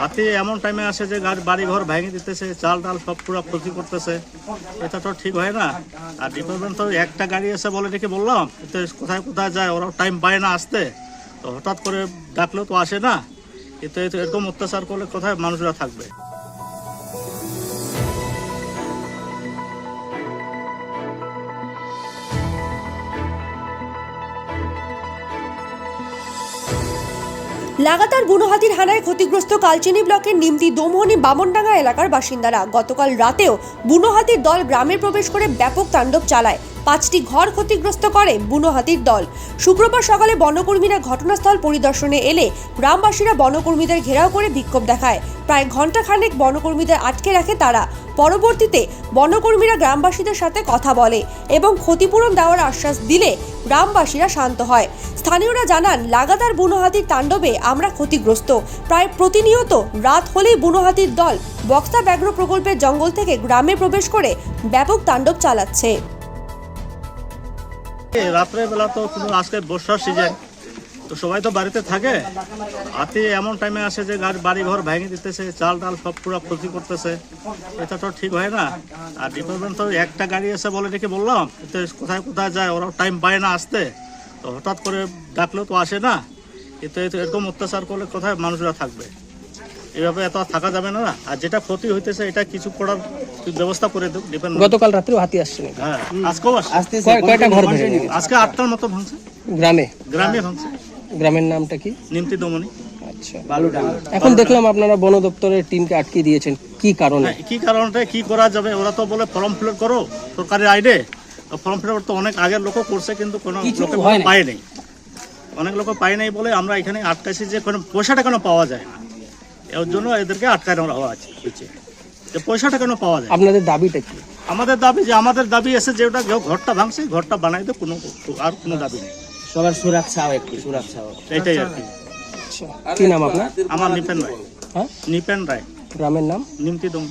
হাতি এমন টাইমে আসে যে বাড়ি ঘর ভেঙে দিতেছে, চাল ডাল সব পুরো ক্ষতি করতেছে। এটা তো ঠিক হয় না। আর ডিপার্টমেন্ট তো একটা গাড়ি এসে বলে ডেকে বললাম, এতে কোথায় কোথায় যায়, ওরাও টাইম পায় না আসতে। তো হঠাৎ করে ডাকলেও তো আসে না। এতে এরকম অত্যাচার করলে কোথায় মানুষরা থাকবে? লাগাতার বুনোহাতির হানায় ক্ষতিগ্রস্ত কালচিনি ব্লকের নিমতি দোমহনি বামনডাঙ্গা এলাকার বাসিন্দারা গতকাল রাতেও বুনোহাতির দল গ্রামে প্রবেশ করে ব্যাপক তাণ্ডব চালায়। পাঁচটি ঘর ক্ষতিগ্রস্ত করে বুনো হাতির দল। শুক্রবার সকালে বনকর্মীরা ঘটনাস্থল পরিদর্শনে এলে গ্রামবাসীরা বনকর্মীদের ঘেরাও করে বিক্ষোভ দেখায়। প্রায় ঘণ্টাখানেক বনকর্মীদের আটকে রাখে তারা। পরবর্তীতে বনকর্মীরা গ্রামবাসীদের সাথে কথা বলে এবং ক্ষতিপূরণ দেওয়ার আশ্বাস দিলে গ্রামবাসীরা শান্ত হয়। স্থানীয়রা জানান, লাগাতার বুনো হাতির তাণ্ডবে আমরা ক্ষতিগ্রস্ত। প্রায় প্রতিনিয়ত রাত হলেই বুনো হাতির দল বক্সা ব্যাঘ্র প্রকল্পের জঙ্গল থেকে গ্রামে প্রবেশ করে ব্যাপক তাণ্ডব চালাচ্ছে। এই রাত্রে বেলা তো আজকে বর্ষার সিজন তো সবাই তো বাড়িতে থাকে। হাতি এমন টাইমে আসে যে গাড়ি বাড়ি ঘর ভেঙে দিতেছে, চাল টাল সব পুরো ক্ষতি করতেছে। এটা তো ঠিক হয় না। আর ডিপার্টমেন্ট তো একটা গাড়ি এসে বলে ডেকে বললাম? কোথায় কোথায় যায়? ওরাও টাইম পায় না আসতে। তো হঠাৎ করে ডাকলেও তো আসে না। এতে এরকম অত্যাচার করলে কোথায় মানুষরা থাকবে? এভাবে এত থাকা যাবে না আর যেটা ক্ষতি হইতেছে এটা কিছু করার ব্যবস্থা করে দেব ডিপেন্ড গতকাল রাত্রেও হাতি আসছে হ্যাঁ আজকেও আসছে। কয়টা ঘর ভেঙে আজকে আটটার মতো ভাঙছে। গ্রামে? গ্রামে ভাঙছে। গ্রামের নামটা কি? নিমতি দমনি। আচ্ছা। এখন দেখলাম আপনারা বন দপ্তরের টিমকে আটকে দিয়েছেন। কি কারণে? হ্যাঁ, কি কারণটা কি করা যাবে ওরা তো বলে ফর্ম ফিল করো সরকারের আইডে। ফর্ম ফিল তো অনেক আগের লোকও করছে কিন্তু কোনো লোকে পায় নাই। অনেক লোক পায় নাই বলে আমরা এখানে আটকাইছি যে কোনো পয়সাটা কেন পাওয়া যায় না? এর জন্য এদেরকে আটকানো হওয়া আছে হয়েছে। যে পয়সাটা কেন পাওয়া যায়? আপনাদের দাবিটা কি? আমাদের দাবি যে আমাদের দাবি এসে যেটা কেউ ঘরটা ভাঙছে ঘরটা বানাই দে কোনো আর কোনো দাবি নেই। সবার সুরক্ষাও একটু সুরক্ষাও এটাই আর কি। কি নাম আপনার? আমার নিপেন রায়। হ্যাঁ? নিপেন রায়। গ্রামের নাম? নিমতি দম